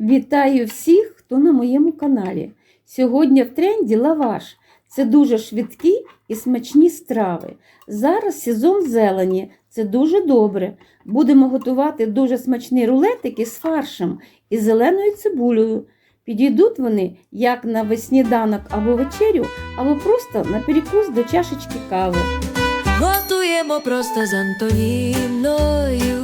Вітаю всіх, хто на моєму каналі. Сьогодні в тренді лаваш. Це дуже швидкі і смачні страви. Зараз сезон зелені, це дуже добре. Будемо готувати дуже смачні рулетики з фаршем і зеленою цибулею. Підійдуть вони як на сніданок або вечерю, або просто на перекус до чашечки кави. Готуємо просто з Антоніною.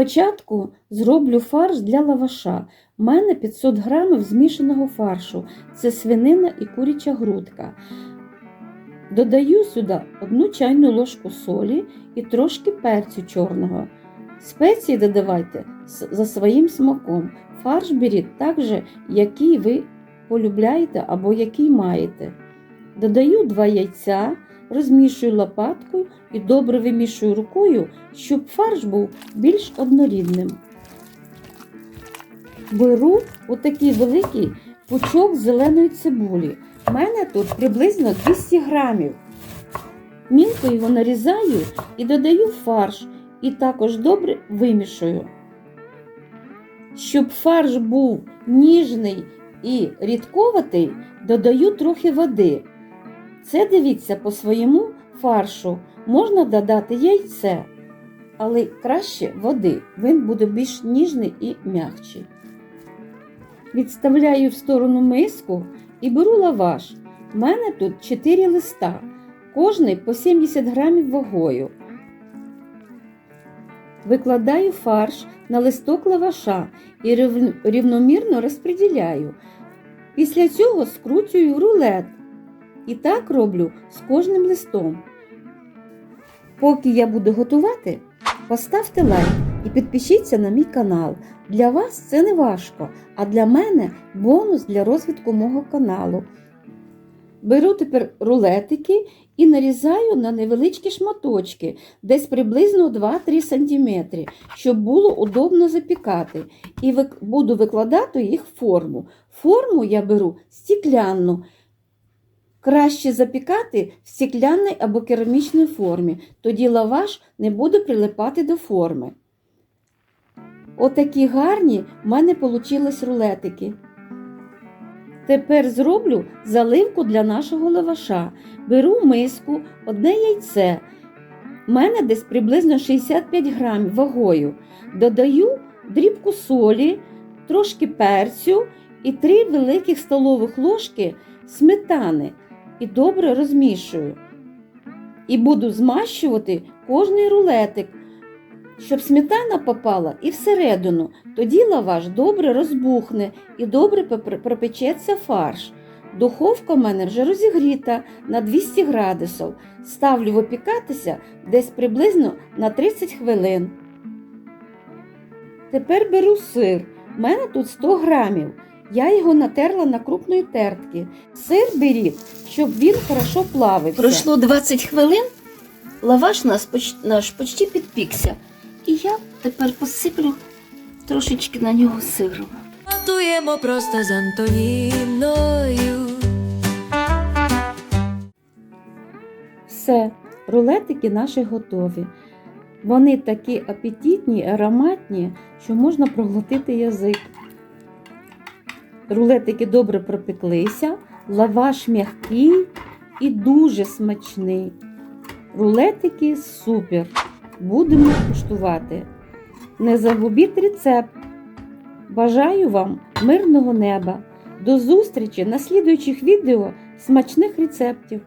Спочатку зроблю фарш для лаваша. У мене 500 грамів змішаного фаршу. Це свинина і куряча грудка. Додаю сюди одну чайну ложку солі і трошки перцю чорного. Спеції додавайте за своїм смаком. Фарш беріть так же, який ви полюбляєте або який маєте. Додаю 2 яйця, розмішую лопаткою і добре вимішую рукою, щоб фарш був більш однорідним. Беру отакий великий пучок зеленої цибулі. У мене тут приблизно 200 грамів. Мілко його нарізаю і додаю фарш і також добре вимішую. Щоб фарш був ніжний і рідковатий, додаю трохи води. Це дивіться по своєму фаршу. Можна додати яйце, але краще води. Він буде більш ніжний і м'якший. Відставляю в сторону миску і беру лаваш. У мене тут 4 листа, кожний по 70 грамів вагою. Викладаю фарш на листок лаваша і рівномірно розподіляю. Після цього скручую рулет. І так роблю з кожним листом. Поки я буду готувати, поставте лайк і підпишіться на мій канал. Для вас це не важко, а для мене бонус для розвитку мого каналу. Беру тепер рулетики і нарізаю на невеличкі шматочки, десь приблизно 2-3 см, щоб було удобно запікати. І буду викладати їх в форму. Форму я беру стікляну. Краще запікати в стеклянній або керамічній формі, тоді лаваш не буде прилипати до форми. Отакі гарні в мене вийшли рулетики. Тепер зроблю заливку для нашого лаваша. Беру миску, одне яйце. У мене десь приблизно 65 грамів вагою. Додаю дрібку солі, трошки перцю і 3 великих столових ложки сметани і добре розмішую. І буду змащувати кожний рулетик, щоб сметана попала і всередину. Тоді лаваш добре розбухне і добре пропечеться фарш. Духовка в мене вже розігріта на 200 градусів. Ставлю випікатися десь приблизно на 30 хвилин. Тепер беру сир. У мене тут 100 грамів. Я його натерла на крупної тертки. Сир беріть, щоб він хорошо плавився. Пройшло 20 хвилин, лаваш наш, поч- наш почти підпікся. І я тепер посиплю трошечки на нього сиру. Готуємо просто з Антоніною. Все, рулетики наші готові. Вони такі апетитні, ароматні, що можна проглотити язик. Рулетики добре пропеклися, лаваш м'який і дуже смачний. Рулетики супер. Будемо куштувати. Не загубіть рецепт. Бажаю вам мирного неба. До зустрічі на слідуючих відео смачних рецептів.